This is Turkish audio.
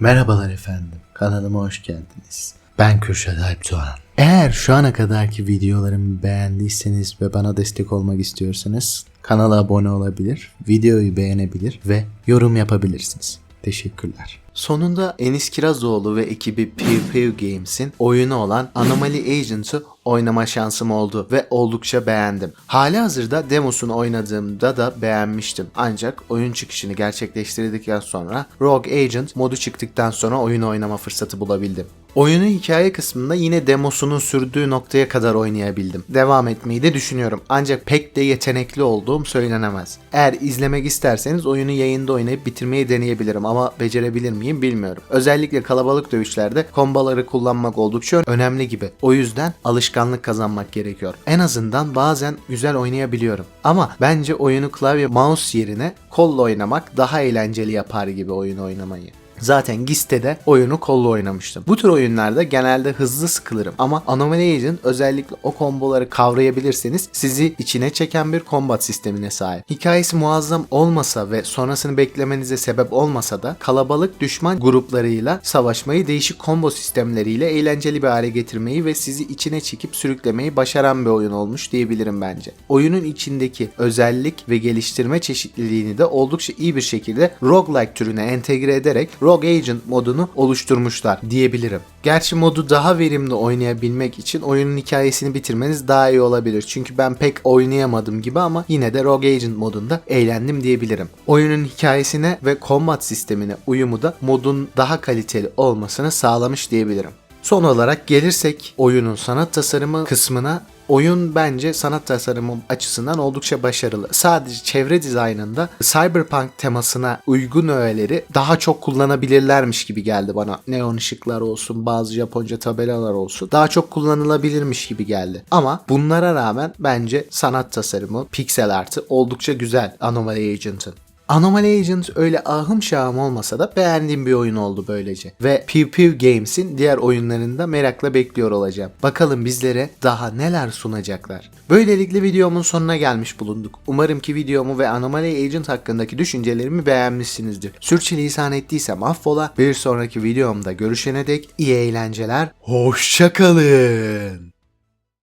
Merhabalar efendim. Kanalıma hoş geldiniz. Ben Kürşat Alp Doğan. Eğer şu ana kadarki videolarımı beğendiyseniz ve bana destek olmak istiyorsanız kanala abone olabilir, videoyu beğenebilir ve yorum yapabilirsiniz. Teşekkürler. Sonunda Enis Kirazoğlu ve ekibi Pew Pew Games'in oyunu olan Anomaly Agent'ı oynama şansım oldu ve oldukça beğendim. Hali hazırda demosunu oynadığımda da beğenmiştim. Ancak oyun çıkışını gerçekleştirdikten sonra Rogue Agent modu çıktıktan sonra oyunu oynama fırsatı bulabildim. Oyunun hikaye kısmında yine demosunun sürdüğü noktaya kadar oynayabildim. Devam etmeyi de düşünüyorum. Ancak pek de yetenekli olduğum söylenemez. Eğer izlemek isterseniz oyunu yayında oynayıp bitirmeyi deneyebilirim ama becerebilir miyim bilmiyorum. Özellikle kalabalık dövüşlerde kombaları kullanmak oldukça önemli gibi. O yüzden alışkanlık kazanmak gerekiyor. En azından bazen güzel oynayabiliyorum. Ama bence oyunu klavye mouse yerine kolla oynamak daha eğlenceli yapar gibi oyun oynamayı. Zaten GIS'te de oyunu kolla oynamıştım. Bu tür oyunlarda genelde hızlı sıkılırım ama Anomaly Agent özellikle o komboları kavrayabilirseniz sizi içine çeken bir combat sistemine sahip. Hikayesi muazzam olmasa ve sonrasını beklemenize sebep olmasa da kalabalık düşman gruplarıyla savaşmayı değişik combo sistemleriyle eğlenceli bir hale getirmeyi ve sizi içine çekip sürüklemeyi başaran bir oyun olmuş diyebilirim bence. Oyunun içindeki özellik ve geliştirme çeşitliliğini de oldukça iyi bir şekilde roguelike türüne entegre ederek Rogue Agent modunu oluşturmuşlar diyebilirim. Gerçi modu daha verimli oynayabilmek için oyunun hikayesini bitirmeniz daha iyi olabilir. Çünkü ben pek oynayamadım gibi ama yine de Rogue Agent modunda eğlendim diyebilirim. Oyunun hikayesine ve combat sistemine uyumu da modun daha kaliteli olmasını sağlamış diyebilirim. Son olarak gelirsek oyunun sanat tasarımı kısmına Oyun bence sanat tasarımı açısından oldukça başarılı. Sadece çevre dizaynında cyberpunk temasına uygun öğeleri daha çok kullanabilirlermiş gibi geldi bana. Neon ışıklar olsun, bazı Japonca tabelalar olsun. Daha çok kullanılabilirmiş gibi geldi. Ama bunlara rağmen bence sanat tasarımı, piksel artı oldukça güzel Anomaly Agent'ın. Anomaly Agent öyle ahım şahım olmasa da beğendiğim bir oyun oldu böylece. Ve Pew Pew Games'in diğer oyunlarını da merakla bekliyor olacağım. Bakalım bizlere daha neler sunacaklar. Böylelikle videomun sonuna gelmiş bulunduk. Umarım ki videomu ve Anomaly Agent hakkındaki düşüncelerimi beğenmişsinizdir. Sürçülisan ettiysem affola. Bir sonraki videomda görüşene dek iyi eğlenceler. Hoşçakalın.